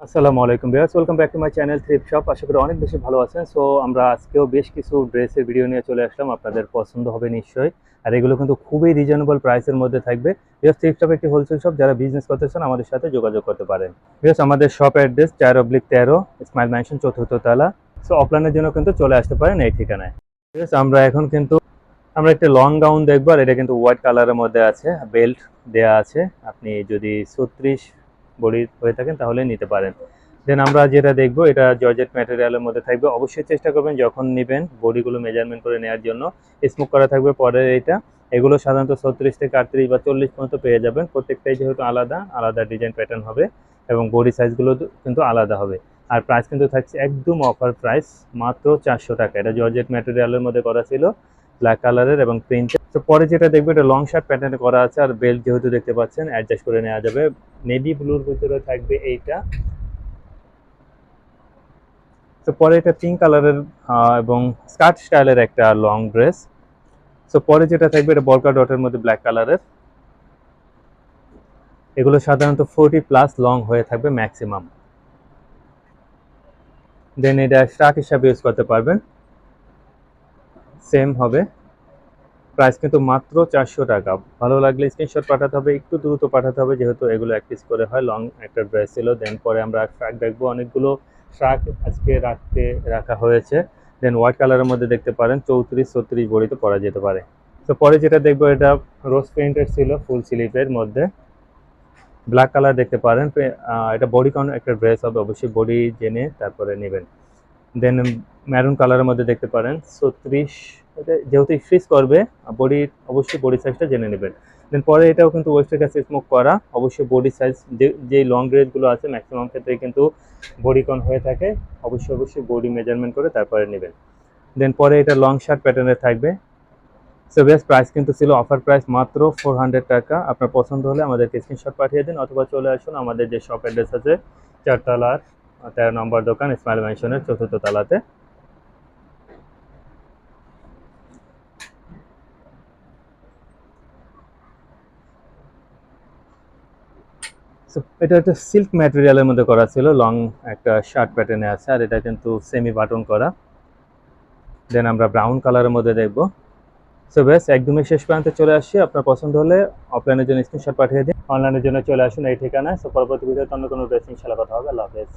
আসসালামু আলাইকুম Bears welcome back to my channel thrift shop আশা করি অনেক বেশি ভালো আছেন। সো আমরা আজকেও বেশ কিছু ড্রেসের ভিডিও নিয়ে চলে আসলাম। আপনাদের পছন্দ হবে নিশ্চয়ই। আর এগুলো কিন্তু খুবই রিজনেবল প্রাইসের মধ্যে থাকবে। বিয়ার্স থ্রিপ শপ একটি হোলসেল শপ যারা বিজনেস করতে চান আমাদের সাথে যোগাযোগ করতে পারেন। বিয়ার্স আমাদের শপ অ্যাড্রেস চার অব্লিক তেরো স্মাইল ম্যানশন চতুর্থ তলা। সো অফলাইনের জন্য কিন্তু চলে আসতে পারেন এই ঠিকানায়। বিয়ার্স আমরা এখন কিন্তু, আমরা একটা লং গাউন দেখব, আর এটা কিন্তু হোয়াইট কালারের মধ্যে আছে। বেল্ট দেয়া আছে। আপনি যদি ছত্রিশ বডি হয়ে থাকেন, তাহলে নিতে পারেন। দেন আমরা যেটা দেখব, এটা জর্জেট ম্যাটেরিয়ালের মধ্যে থাকবে। অবশ্যই চেষ্টা করবেন যখন নেবেন বডিগুলো মেজারমেন্ট করে নেওয়ার জন্য। স্মোক করা থাকবে পরের এটা। এগুলো সাধারণত ছত্রিশ থেকে আটত্রিশ বা চল্লিশ পর্যন্ত পেয়ে যাবেন। প্রত্যেকটাই যেহেতু আলাদা আলাদা ডিজাইন প্যাটার্ন হবে এবং বডি সাইজগুলো কিন্তু আলাদা হবে। আর প্রাইস কিন্তু থাকছে একদম অফার প্রাইস মাত্র চারশো টাকা। এটা জর্জেট ম্যাটেরিয়ালের মধ্যে করা ছিল। ব্ল্যাক কালারের এবং প্রিন্ট তো পরে যেটা দেখবে, এটা লং শার্ট প্যাটার্নে করা আছে, আর বেল্ট যেহেতু দেখতে পাচ্ছেন অ্যাডজাস্ট করে নেওয়া যাবে। নেভি ব্লুর ভিতরে থাকবে এইটা। তো পরে এটা পিঙ্ক কালারের এবং স্কার্ট স্টাইলের একটা লং ড্রেস সো পরে যেটা থাকবে, এটা বলকা ডটের মধ্যে ব্ল্যাক কালারের এগুলো সাধারণত ফোরটি প্লাস লং হয়ে থাকবে ম্যাক্সিমাম দেন এটা স্টাক হিসাবে ইউজ করতে পারবেন। সেম হবে। প্রাইস কিন্তু মাত্র চারশো টাকা। ভালো লাগলে স্ক্রিনশট পাঠাতে হবে, একটু দ্রুত পাঠাতে হবে, যেহেতু এগুলো এক পিস করে হয় লং একটা ড্রেস ছিল। দেন পরে আমরা ট্রাক দেখব, অনেকগুলো ট্রাক আজকে রাখতে রাখা হয়েছে। দেন হোয়াইট কালারের মধ্যে দেখতে পারেন, চৌত্রিশ, ছত্রিশ বড়িতে পরা যেতে পারে। তো পরে যেটা দেখব, এটা রোজ প্রিন্টেড ছিল, ফুল স্লিপের মধ্যে। ব্ল্যাক কালার দেখতে পারেন এটা বডি কাউন্ট একটা ড্রেস হবে, অবশ্যই বডি জেনে তারপরে নেবেন। দেন ম্যারুন কালারের মধ্যে দেখতে পারেন। ছত্রিশ এটা যেহেতু ফ্রিজ করবে বডি অবশ্যই বডি সাইজটা জেনে নেবেন। দেন পরে এটাও কিন্তু ওয়েস্টের কাছে স্মোক করা। অবশ্যই বডি সাইজ যে যেই লং ড্রেসগুলো আছে ম্যাক্সিমাম ক্ষেত্রে কিন্তু বডি কন হয়ে থাকে। অবশ্যই অবশ্যই বডি মেজারমেন্ট করে তারপরে নেবেন। দেন পরে এটা লং শার্ট প্যাটার্নের থাকবে। সো বেস্ট প্রাইস কিন্তু ছিল অফার প্রাইস মাত্র ফোর হান্ড্রেড টাকা। আপনার পছন্দ হলে আমাদেরকে স্ক্রিনশট পাঠিয়ে দিন, অথবা চলে আসুন আমাদের যে শপ অ্যাড্রেস আছে, চারতলার তেরো নম্বর দোকান ইসমাইল ম্যানশনের চতুর্থ তলাতে। এটা একটা সিল্ক ম্যাটেরিয়ালের মধ্যে করা ছিল লং একটা শার্ট প্যাটার্নে আছে, আর এটা কিন্তু সেমি বাটন করা। দেন আমরা ব্রাউন কালারের মধ্যে দেখব। সো বেশ, একদমই শেষ প্রান্তে চলে আসছি আপনার পছন্দ হলে অফলাইনের জন্য স্ক্রিনশট পাঠিয়ে দিন। অনলাইনের জন্য চলে আসুন এই ঠিকানায়। সো পরবর্তী ভিডিওতে অন্য কোনো ড্রেসিং ইনশাল্লাহ কথা হবে। আল্লাহ হাফেজ।